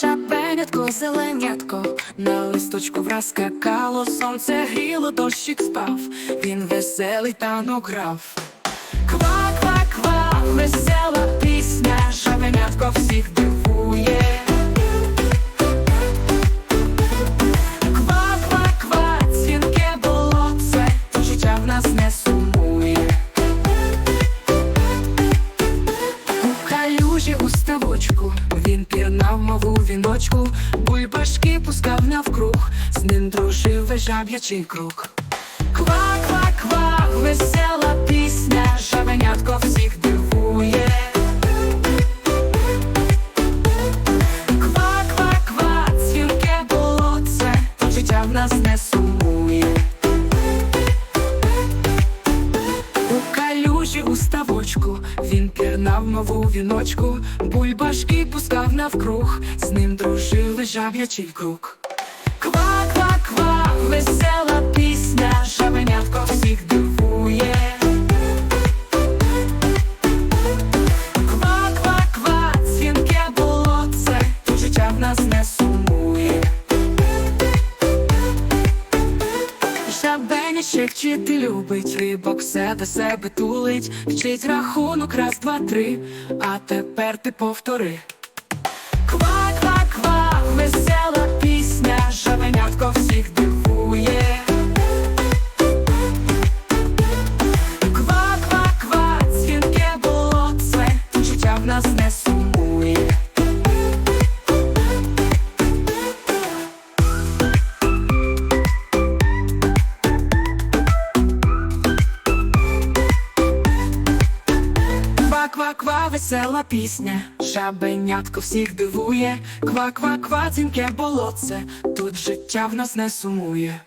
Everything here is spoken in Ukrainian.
Жабенятко, зеленятко, на листочку враз какало, сонце гріло, дощик спав, він веселий танок грав. Ква-ква-ква, весела пісня, жабенятко всіх див. Віночку, бульбашки пускав навкруг, з ним дружив весь круг. Ква, ква, ква, весела пісня, жабенятко всіх дивує. Ква, ква, ква, дзвінке болотце, життя в нас не він пірнав мову віночку, бульбашки пускав навкруг, з ним дружили жаб'ячий круг. Ква, ква, ква, весела Жабенячек вчити любить, рибок все до себе тулить, вчить рахунок раз, два, три, а тепер ти повтори. Ква, Весела пісня, Жабенятко всіх дивує, Ква-ква-ква, цінке болотце, тут життя в нас не сумує.